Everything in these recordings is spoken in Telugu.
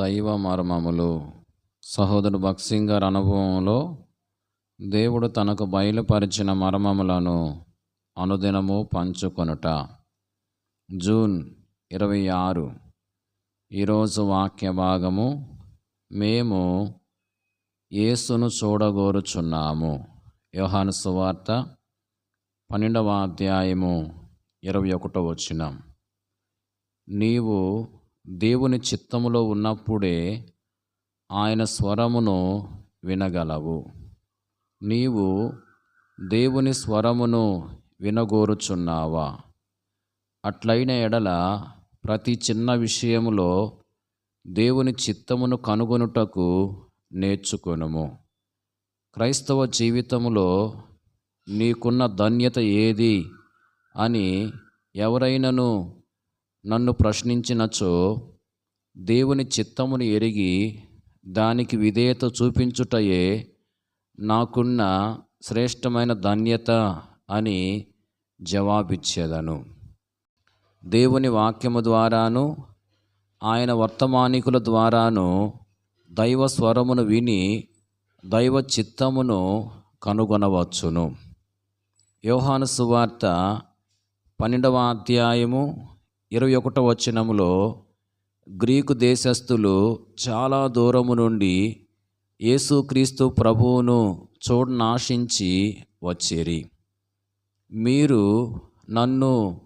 దైవ మర్మములు. సహోదరు భక్సింగ్ గారి అనుభవంలో దేవుడు తనకు బయలుపరిచిన మర్మములను అనుదినము పంచుకొనుట. జూన్ ఇరవై ఆరు. ఈరోజు వాక్య భాగము. మేము యేసును చూడగోరుచున్నాము. యోహాను సువార్త పన్నెండవ అధ్యాయము ఇరవై ఒకటో వచ్చినాం నీవు దేవుని చిత్తములో ఉన్నప్పుడే ఆయన స్వరమును వినగలవు. నీవు దేవుని స్వరమును వినగోరుచున్నావా? అట్లైన ఎడల ప్రతి చిన్న విషయములో దేవుని చిత్తమును కనుగొనుటకు నేర్చుకొనుము. క్రైస్తవ జీవితములో నీకున్న ధన్యత ఏది అని ఎవరైనను నన్ను ప్రశ్నించినచో దేవుని చిత్తమును ఎరిగి దానికి విధేయత చూపించుటయే నాకున్న శ్రేష్టమైన ధన్యత అని జవాబిచ్చేదను. దేవుని వాక్యము ద్వారాను ఆయన వర్తమానికుల ద్వారాను దైవ స్వరమును విని దైవ చిత్తమును కనుగొనవచ్చును. యోహాను సువార్త పన్నెండవ అధ్యాయము ఇరవై ఒకటో వచనములో గ్రీకు దేశస్థులు చాలా దూరము నుండి యేసుక్రీస్తు ప్రభువును చూడనాశించి వచ్చేరి. మీరు నన్ను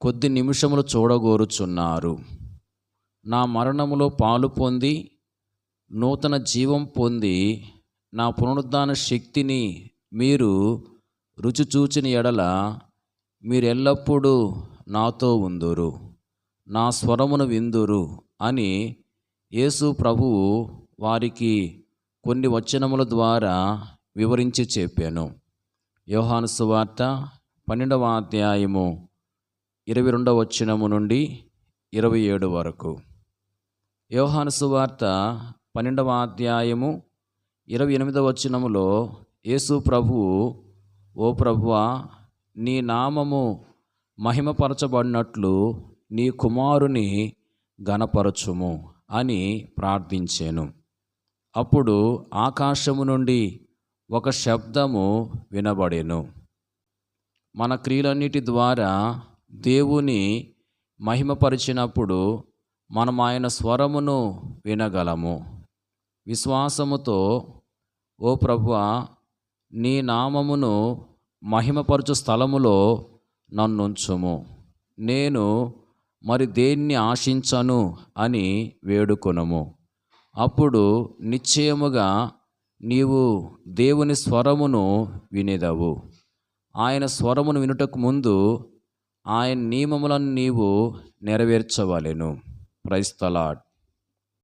కొద్ది నిమిషములు చూడగోరుచున్నారు. నా మరణములో పాలు పొంది నూతన జీవం పొంది నా పునరుద్ధాన శక్తిని మీరు రుచి చూచిన ఎడల మీరెల్లప్పుడూ నాతో ఉందురు నా స్వరమును విందురు అని యేసు ప్రభువు వారికి కొన్ని వచనముల ద్వారా వివరించి చెప్పాను. యోహాను సువార్త పన్నెండవ అధ్యాయము ఇరవై రెండవ వచనము నుండి ఇరవై ఏడు వరకు. యోహాను సువార్త పన్నెండవ అధ్యాయము ఇరవై ఎనిమిదవ వచనములో యేసు ప్రభువు ఓ ప్రభువా నీ నామము మహిమపరచబడినట్లు నీ కుమారుని గణపరచుము అని ప్రార్థించాను. అప్పుడు ఆకాశము నుండి ఒక శబ్దము వినబడేను. మన క్రియలన్నిటి ద్వారా దేవుని మహిమపరిచినప్పుడు మనం ఆయన స్వరమును వినగలము. విశ్వాసముతో ఓ ప్రభువ నీ నామమును మహిమపరచు స్థలములో నన్నుంచుము. నేను మరి దేన్ని ఆశించను అని వేడుకొనము. అప్పుడు నిశ్చయముగా నీవు దేవుని స్వరమును వినేదవు. ఆయన స్వరమును వినుటకు ముందు ఆయన నియమములను నీవు నెరవేర్చవలెను. ప్రైస్తలాట్